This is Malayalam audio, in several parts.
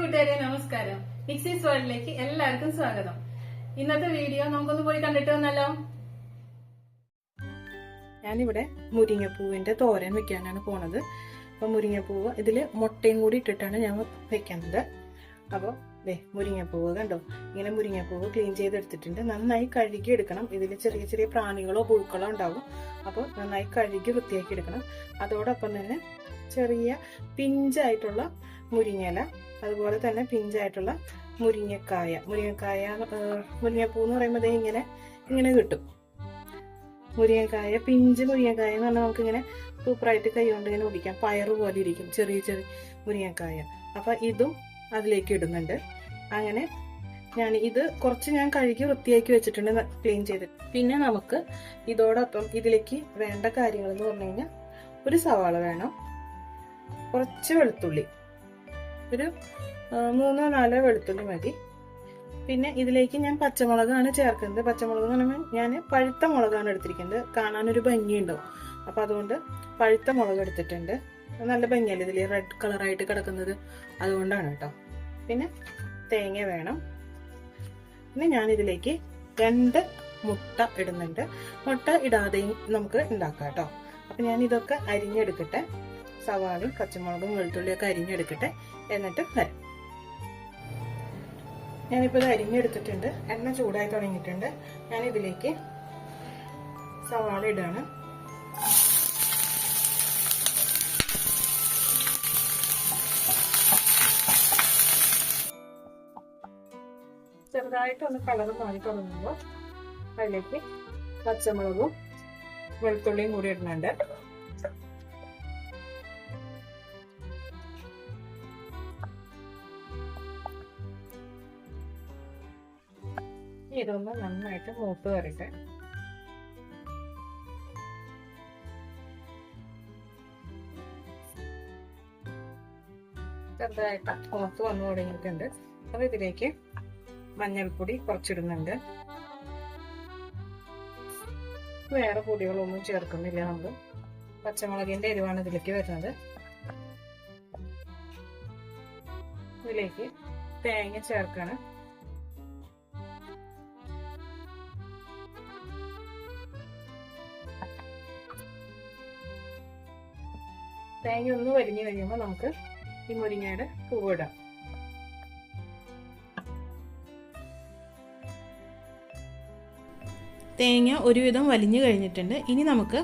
കൂട്ടുകാരെ നമസ്കാരം. മിക്സീസ് വേൾഡിലേക്ക് എല്ലാവർക്കും സ്വാഗതം. ഇന്നത്തെ വീഡിയോ നമുക്കൊന്ന് പോയി കണ്ടിട്ട് വന്നല്ലോ. ഞാനിവിടെ മുരിങ്ങപ്പൂവിന്റെ തോരൻ വെക്കാനാണ് പോണത്. അപ്പൊ മുരിങ്ങപ്പൂവ് ഇതിൽ മുട്ടയും കൂടി ഇട്ടിട്ടാണ് ഞാൻ വെക്കുന്നത്. അപ്പോൾ ദേ മുരിങ്ങപ്പൂവ് കണ്ടോ? ഇങ്ങനെ മുരിങ്ങപ്പൂവ് ക്ലീൻ ചെയ്തെടുത്തിട്ടുണ്ട്. നന്നായി കഴുകി എടുക്കണം ഇതിൽ ചെറിയ ചെറിയ പ്രാണികളോ പുഴുക്കളോ ഉണ്ടാവും. അപ്പോൾ നന്നായി കഴുകി വൃത്തിയാക്കി എടുക്കണം. അതോടൊപ്പം തന്നെ ചെറിയ പിഞ്ചായിട്ടുള്ള മുരിങ്ങയില അതുപോലെ തന്നെ പിഞ്ചായിട്ടുള്ള മുരിങ്ങക്കായ. മുരിങ്ങക്കായ മുരിങ്ങപ്പൂ എന്ന് പറയുമ്പോൾ ഇങ്ങനെ ഇങ്ങനെ കിട്ടും. മുരിങ്ങക്കായ പിഞ്ച് മുരിങ്ങക്കായ എന്ന് പറഞ്ഞാൽ നമുക്കിങ്ങനെ സൂപ്പറായിട്ട് കൈ കൊണ്ട് ഇങ്ങനെ ഒടിക്കാം പയറ് പോലെ ഇരിക്കും ചെറിയ ചെറിയ മുരിങ്ങക്കായ. അപ്പം ഇതും അതിലേക്ക് ഇടുന്നുണ്ട്. അങ്ങനെ ഞാൻ ഇത് കുറച്ച് ഞാൻ കഴുകി വൃത്തിയാക്കി വെച്ചിട്ടുണ്ട് ക്ലീൻ ചെയ്ത് പിന്നെ നമുക്ക് ഇതോടൊപ്പം ഇതിലേക്ക് വേണ്ട കാര്യങ്ങൾ എന്ന് പറഞ്ഞു കഴിഞ്ഞാൽ ഒരു സവാള വേണം കുറച്ച് വെളുത്തുള്ളി ഒരു മൂന്നോ നാലോ വെളുത്തുള്ളി മതി. പിന്നെ ഇതിലേക്ക് ഞാൻ പച്ചമുളകാണ് ചേർക്കുന്നത്. പച്ചമുളക് എന്ന് പറയുമ്പോൾ ഞാൻ പഴുത്ത മുളകാണ് എടുത്തിരിക്കുന്നത്. കാണാനൊരു ഭംഗിയുണ്ടാവും. അപ്പം അതുകൊണ്ട് പഴുത്ത മുളക് എടുത്തിട്ടുണ്ട്. നല്ല ഭംഗിയല്ലേ ഇതിൽ റെഡ് കളറായിട്ട് കിടക്കുന്നത്? അതുകൊണ്ടാണ് കേട്ടോ. പിന്നെ തേങ്ങ വേണം. പിന്നെ ഞാൻ ഇതിലേക്ക് രണ്ട് മുട്ട ഇടുന്നുണ്ട്. മുട്ട ഇടാതെയും നമുക്ക് ഉണ്ടാക്കാം കേട്ടോ അപ്പൊ ഞാൻ ഇതൊക്കെ അരിഞ്ഞെടുക്കട്ടെ. സവാളയും പച്ചമുളകും വെളുത്തുള്ളിയൊക്കെ അരിഞ്ഞെടുക്കട്ടെ. എന്നിട്ട് വരാം. ഞാനിപ്പോൾ ഇത് അരിഞ്ഞെടുത്തിട്ടുണ്ട്. എണ്ണ ചൂടായി തുടങ്ങിയിട്ടുണ്ട്. ഞാൻ ഇതിലേക്ക് സവാള ഇടാണ്. ചെറുതായിട്ടൊന്ന് കളർ മാറി തുടങ്ങുമ്പോൾ അതിലേക്ക് പച്ചമുളകും വെളുത്തുള്ളിയും കൂടി ഇടുന്നുണ്ട്. ഇതൊന്ന് നന്നായിട്ട് മൂത്ത് വരട്ടെ ചെറുതായിട്ട് മൂത്ത് വന്നു തുടങ്ങിയിട്ടുണ്ട്. അപ്പൊ ഇതിലേക്ക് മഞ്ഞൾപ്പൊടി കുറച്ചിടുന്നുണ്ട്. വേറെ പൊടികളൊന്നും ചേർക്കുന്നില്ല നമ്മൾ പച്ചമുളകിന്റെ എരിവാണ് ഇതിലേക്ക് വരുന്നത്. ഇതിലേക്ക് തേങ്ങ ചേർക്കണം. തേങ്ങ ഒന്ന് വരിഞ്ഞു കഴിയുമ്പോൾ നമുക്ക് ഈ മുരിങ്ങയുടെ പൂവ് തേങ്ങ ഒരുവിധം വലിഞ്ഞു കഴിഞ്ഞിട്ടുണ്ട്. ഇനി നമുക്ക്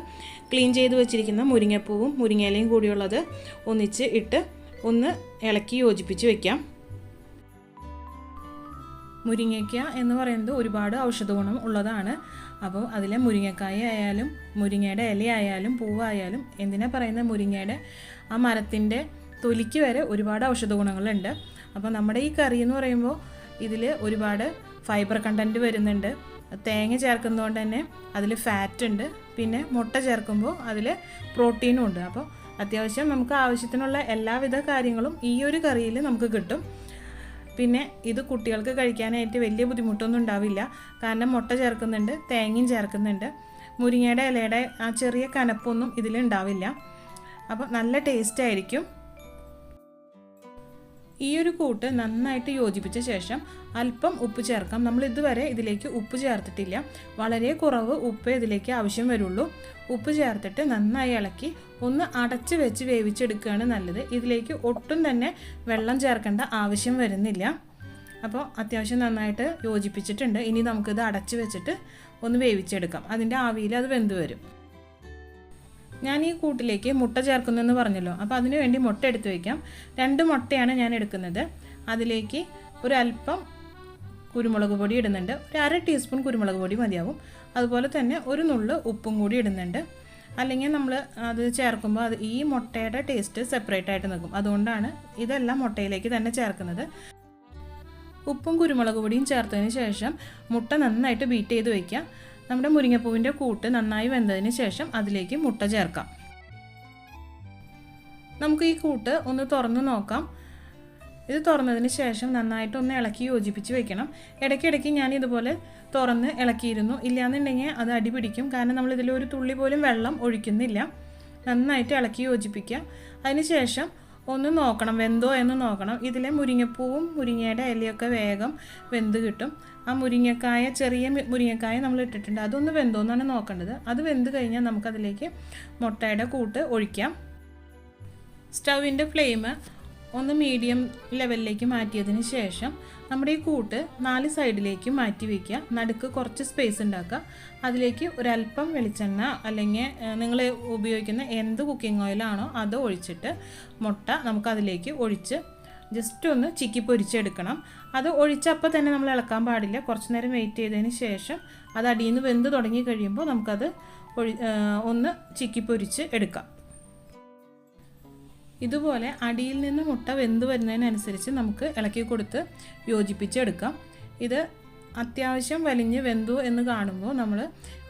ക്ലീൻ ചെയ്ത് വെച്ചിരിക്കുന്ന മുരിങ്ങപ്പൂവും മുരിങ്ങയിലയും കൂടിയുള്ളത് ഒന്നിച്ച് ഇട്ട് ഒന്ന് ഇളക്കി യോജിപ്പിച്ച് വെക്കാം. മുരിങ്ങയ്ക്ക എന്ന് പറയുന്നത് ഒരുപാട് ഔഷധ ഗുണം ഉള്ളതാണ്. അപ്പോൾ അതിലെ മുരിങ്ങക്കായ ആയാലും മുരിങ്ങയുടെ ഇലയായാലും പൂവായാലും എന്തിനാ പറയുന്ന മുരിങ്ങയുടെ ആ മരത്തിന്റെ തൊലിക്ക് വരെ ഒരുപാട് ഔഷധ ഗുണങ്ങളുണ്ട് അപ്പോൾ നമ്മുടെ ഈ കറി എന്ന് പറയുമ്പോൾ ഇതിൽ ഒരുപാട് ഫൈബർ കണ്ടന്റ് വരുന്നുണ്ട്. തേങ്ങ ചേർക്കുന്നതുകൊണ്ട് തന്നെ അതിൽ ഫാറ്റ് ഉണ്ട്. പിന്നെ മുട്ട ചേർക്കുമ്പോൾ അതിൽ പ്രോട്ടീനും ഉണ്ട്. അപ്പോൾ അത്യാവശ്യം നമുക്ക് ആവശ്യത്തിനുള്ള എല്ലാവിധ കാര്യങ്ങളും ഈ ഒരു കറിയിൽ നമുക്ക് കിട്ടും. പിന്നെ ഇത് കുട്ടികൾക്ക് കഴിക്കാനായിട്ട് വലിയ ബുദ്ധിമുട്ടൊന്നും ഉണ്ടാവില്ല. കാരണം മുട്ട ചേർക്കുന്നുണ്ട് തേങ്ങയും ചേർക്കുന്നുണ്ട്. മുരിങ്ങയുടെ ഇലയുടെ ആ ചെറിയ കനപ്പൊന്നും ഇതിലുണ്ടാവില്ല അപ്പോൾ നല്ല ടേസ്റ്റ് ആയിരിക്കും. ഈ ഒരു കൂട്ട് നന്നായിട്ട് യോജിപ്പിച്ച ശേഷം അല്പം ഉപ്പ് ചേർക്കാം. നമ്മൾ ഇതുവരെ ഇതിലേക്ക് ഉപ്പ് ചേർത്തിട്ടില്ല. വളരെ കുറവ് ഉപ്പ് ഇതിലേക്ക് ആവശ്യം വരുള്ളൂ. ഉപ്പ് ചേർത്തിട്ട് നന്നായി ഇളക്കി ഒന്ന് അടച്ച് വെച്ച് വേവിച്ചെടുക്കുകയാണ് നല്ലത്. ഇതിലേക്ക് ഒട്ടും തന്നെ വെള്ളം ചേർക്കേണ്ട ആവശ്യം വരുന്നില്ല. അപ്പോൾ അത്യാവശ്യം നന്നായിട്ട് യോജിപ്പിച്ചിട്ടുണ്ട്. ഇനി നമുക്കിത് അടച്ച് വെച്ചിട്ട് ഒന്ന് വേവിച്ചെടുക്കാം. അതിന്റെ ആവിയിൽ അത് വെന്ത് വരും. ഞാൻ ഈ കൂട്ടിലേക്ക് മുട്ട ചേർക്കുന്നെന്ന് പറഞ്ഞല്ലോ. അപ്പോൾ അതിന് വേണ്ടി മുട്ട എടുത്ത് വയ്ക്കാം രണ്ട് മുട്ടയാണ് ഞാൻ എടുക്കുന്നത്. അതിലേക്ക് ഒരല്പം കുരുമുളക് പൊടി ഇടുന്നുണ്ട്. ഒരു അര ടീസ്പൂൺ കുരുമുളക് പൊടി മതിയാവും. അതുപോലെ തന്നെ ഒരു നുള്ള് ഉപ്പും കൂടി ഇടുന്നുണ്ട്. അല്ലെങ്കിൽ നമ്മൾ അത് ചേർക്കുമ്പോൾ അത് ഈ മുട്ടയുടെ ടേസ്റ്റ് സെപ്പറേറ്റ് ആയിട്ട് നിൽക്കും. അതുകൊണ്ടാണ് ഇതെല്ലാം മുട്ടയിലേക്ക് തന്നെ ചേർക്കുന്നത്. ഉപ്പും കുരുമുളക് പൊടിയും ചേർത്തതിന് ശേഷം മുട്ട നന്നായിട്ട് ബീറ്റ് ചെയ്ത് വയ്ക്കുക നമ്മുടെ മുരിങ്ങപ്പൂവിന്റെ കൂട്ട് നന്നായി വെന്തതിന് ശേഷം അതിലേക്ക് മുട്ട ചേർക്കാം. നമുക്ക് ഈ കൂട്ട് ഒന്ന് തുറന്ന് നോക്കാം. ഇത് തുറന്നതിന് ശേഷം നന്നായിട്ട് ഒന്ന് ഇളക്കി യോജിപ്പിച്ച് വെക്കണം. ഇടയ്ക്കിടയ്ക്ക് ഞാൻ ഇതുപോലെ തുറന്ന് ഇളക്കിയിരുന്നു. ഇല്ലയെന്നുണ്ടെങ്കിൽ അത് അടിപിടിക്കും കാരണം നമ്മൾ ഇതിൽ ഒരു തുള്ളി പോലും വെള്ളം ഒഴിക്കുന്നില്ല. നന്നായിട്ട് ഇളക്കി യോജിപ്പിക്കുക. അതിന് ശേഷം ഒന്ന് നോക്കണം. വെന്തോ എന്ന് നോക്കണം. ഇതിലെ മുരിങ്ങപ്പൂവും മുരിങ്ങയുടെ ഇലയൊക്കെ വേഗം വെന്ത് കിട്ടും. ആ മുരിങ്ങക്കായ ചെറിയ മുരിങ്ങക്കായ നമ്മൾ ഇട്ടിട്ടുണ്ട്. അതൊന്ന് വെന്തോന്നാണ് നോക്കേണ്ടത്. അത് വെന്ത് കഴിഞ്ഞാൽ നമുക്കതിലേക്ക് മുട്ടയുടെ കൂട്ട് ഒഴിക്കാം. സ്റ്റൗവിന്റെ ഫ്ലെയിം ഒന്ന് മീഡിയം ലെവലിലേക്ക് മാറ്റിയതിന് ശേഷം നമ്മുടെ ഈ കൂട്ട് നാല് സൈഡിലേക്ക് മാറ്റി വയ്ക്കുക നടുക്ക് കുറച്ച് സ്പേസ് ഉണ്ടാക്കുക. അതിലേക്ക് ഒരല്പം വെളിച്ചെണ്ണ അല്ലെങ്കിൽ നിങ്ങൾ ഉപയോഗിക്കുന്ന എന്ത് കുക്കിംഗ് ഓയിലാണോ അത് ഒഴിച്ചിട്ട് മുട്ട നമുക്കതിലേക്ക് ഒഴിച്ച് ജസ്റ്റ് ഒന്ന് ചിക്കി പൊരിച്ചെടുക്കണം. അത് ഒഴിച്ചപ്പോൾ തന്നെ നമ്മൾ ഇളക്കാൻ പാടില്ല. കുറച്ച് നേരം വെയിറ്റ് ചെയ്തതിന് ശേഷം അത് അടിയിൽ നിന്ന് വെന്ത് തുടങ്ങി കഴിയുമ്പോൾ നമുക്കത് ഒഴി ഒന്ന് ചിക്കി പൊരിച്ച് എടുക്കാം. ഇതുപോലെ അടിയിൽ നിന്ന് മുട്ട വെന്ത് വരുന്നതിനനുസരിച്ച് നമുക്ക് ഇളക്കി കൊടുത്ത് യോജിപ്പിച്ചെടുക്കാം. ഇത് അത്യാവശ്യം വലിഞ്ഞ് വെന്തു എന്ന് കാണുമ്പോൾ നമ്മൾ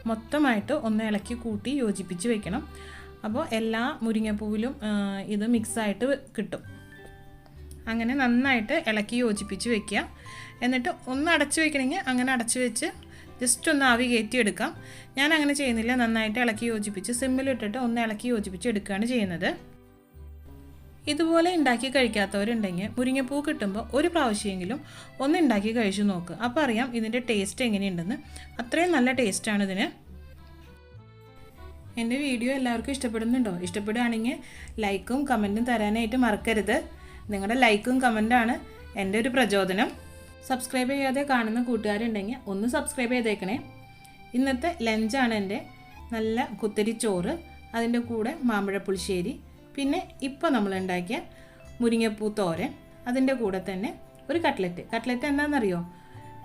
മൊത്തമായിട്ട് ഒന്ന് ഇളക്കി കൂട്ടി യോജിപ്പിച്ച് വെക്കണം. അപ്പോൾ എല്ലാ മുരിങ്ങപ്പൂവിലും ഇത് മിക്സായിട്ട് കിട്ടും. അങ്ങനെ നന്നായിട്ട് ഇളക്കി യോജിപ്പിച്ച് വെക്കുക. എന്നിട്ട് ഒന്ന് അടച്ചു വെക്കണമെങ്കിൽ അങ്ങനെ അടച്ചു വെച്ച് ജസ്റ്റ് ഒന്ന് ആവി കയറ്റി എടുക്കാം. ഞാൻ അങ്ങനെ ചെയ്യുന്നില്ല. നന്നായിട്ട് ഇളക്കി യോജിപ്പിച്ച് സിമ്മിലിട്ടിട്ട് ഒന്ന് ഇളക്കി യോജിപ്പിച്ച് എടുക്കുകയാണ് ചെയ്യുന്നത്. ഇതുപോലെ ഉണ്ടാക്കി കഴിക്കാത്തവരുണ്ടെങ്കിൽ മുരിങ്ങപ്പൂ കിട്ടുമ്പോൾ ഒരു പ്രാവശ്യമെങ്കിലും ഒന്ന് ഉണ്ടാക്കി കഴിച്ചു നോക്ക്. അപ്പോൾ അറിയാം ഇതിന്റെ ടേസ്റ്റ് എങ്ങനെയുണ്ടെന്ന്. അത്രയും നല്ല ടേസ്റ്റാണ് ഇതിന്. എന്റെ വീഡിയോ എല്ലാവർക്കും ഇഷ്ടപ്പെടുന്നുണ്ടോ? ഇഷ്ടപ്പെടുകയാണെങ്കിൽ ലൈക്കും കമന്റും തരാനായിട്ട് മറക്കരുത്. നിങ്ങളുടെ ലൈക്കും കമന്റാണ് എന്റെ ഒരു പ്രചോദനം. സബ്സ്ക്രൈബ് ചെയ്യാതെ കാണുന്ന കൂട്ടുകാരുണ്ടെങ്കിൽ ഒന്ന് സബ്സ്ക്രൈബ് ചെയ്തേക്കണേ. ഇന്നത്തെ ലഞ്ചാണ് എന്റെ നല്ല കുത്തരി ചോറ് അതിന്റെ കൂടെ മാമ്പഴ പുളിശ്ശേരി പിന്നെ ഇപ്പോൾ നമ്മൾ ഉണ്ടാക്കിയ മുരിങ്ങപ്പൂ തോരൻ അതിന്റെ കൂടെ തന്നെ ഒരു കട്ട്ലറ്റ് കട്ട്ലറ്റ് എന്താണെന്നറിയോ?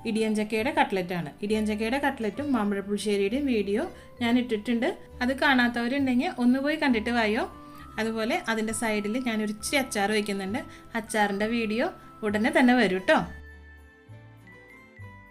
ഇടിയഞ്ചക്കയുടെ കട്ട്ലറ്റാണ് ഇടിയഞ്ചക്കയുടെ കട്ട്ലറ്റും മാമ്പഴ പുളിശ്ശേരിയുടെയും വീഡിയോ ഞാൻ ഇട്ടിട്ടുണ്ട്. അത് കാണാത്തവരുണ്ടെങ്കിൽ ഒന്ന് പോയി കണ്ടിട്ട് വായോ. അതുപോലെ അതിന്റെ സൈഡിൽ ഞാനൊരു ഇച്ചിരി അച്ചാർ വയ്ക്കുന്നുണ്ട്. അച്ചാറിന്റെ വീഡിയോ ഉടനെ തന്നെ വരും കേട്ടോ